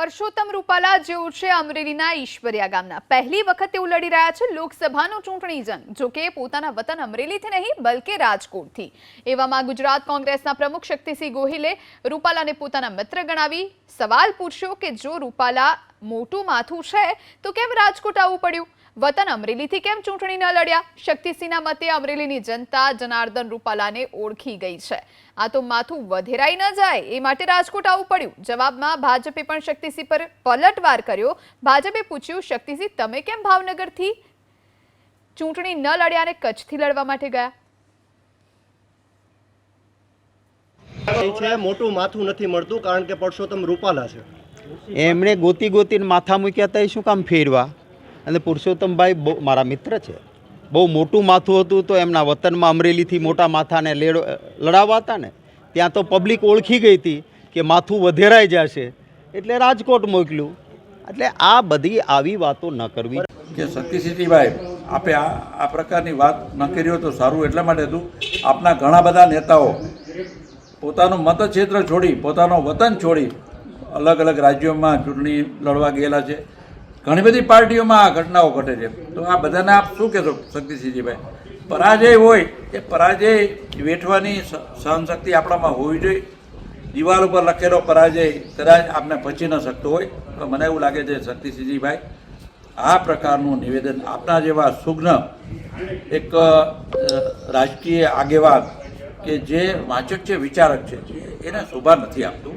પરસોત્તમ રૂપાલા જેઓ છે અમરેલીના ઈશ્વરિયા ગામના. પહેલી વખત તેઓ લડી રહ્યા છે લોકસભાનું ચૂંટણી જંગ, જો કે પોતાના વતન અમરેલીથી નહીં, બલકે રાજકોટથી. એવામાં ગુજરાત કોંગ્રેસના પ્રમુખ શક્તિસિંહ ગોહિલે રૂપાલાને પોતાના મિત્ર ગણાવી સવાલ પૂછ્યો કે જો રૂપાલા મોટું માથું છે, તો કેમ રાજકોટ આવવું પડ્યું? વતન અમરેલીથી કેમ ચૂંટણી ન લડ્યા? શક્તિસિંહના મતે અમરેલીની જનતા જનાર્દન રૂપાલાને ઓળખી ગઈ છે. આ તો માથું વધેરાઈ ન જાય એ માટે રાજકોટ આવવું પડ્યું. જવાબમાં ભાજપે પણ શક્તિસિંહ પર પલટવાર કર્યો. ભાજપે પૂછ્યું શક્તિસિંહ તમે કેમ ભાવનગરથી ચૂંટણી ન લડ્યા અને કચ્છથી લડવા માટે ગયા? એ છે મોટું માથું નથી મળતું કારણ કે પરસોત્તમ રૂપાલા છે. એમણે ગોતી ગોતીને માથા મૂક્યા હતા એ શું કામ ફેરવા? અને પુરુષોત્તમભાઈ બહુ મારા મિત્ર છે. બહુ મોટું માથું હતું તો એમના વતનમાં અમરેલીથી મોટા માથાને લેડો લડાવવા હતા ને, ત્યાં તો પબ્લિક ઓળખી ગઈ હતી કે માથું વધેરાઈ જશે. એટલે રાજકોટ મોકલ્યું. એટલે આ બધી આવી વાતો ન કરવી. કે શક્તિસિંહભાઈ આપે આ આ પ્રકારની વાત ન કરી હોય તો સારું એટલા માટે હતું. આપના ઘણા બધા નેતાઓ પોતાનું મતક્ષેત્ર છોડી, પોતાનો વતન છોડી અલગ અલગ રાજ્યોમાં ચૂંટણી લડવા ગયેલા છે. ઘણી બધી પાર્ટીઓમાં આ ઘટનાઓ ઘટે છે. તો આ બધાને આપ શું કહેશો શક્તિસિંહજીભાઈ? પરાજય હોય એ પરાજય વેઠવાની સહનશક્તિ આપણામાં હોવી જોઈએ. દિવાલ ઉપર લખેલો પરાજય કદાચ આપને પચી ન શકતો હોય તો મને એવું લાગે છે શક્તિસિંહજીભાઈ, આ પ્રકારનું નિવેદન આપના જેવા સુગ્ન એક રાજકીય આગેવાન કે જે વાંચક છે, વિચારક છે, એને શોભા નથી આપતું.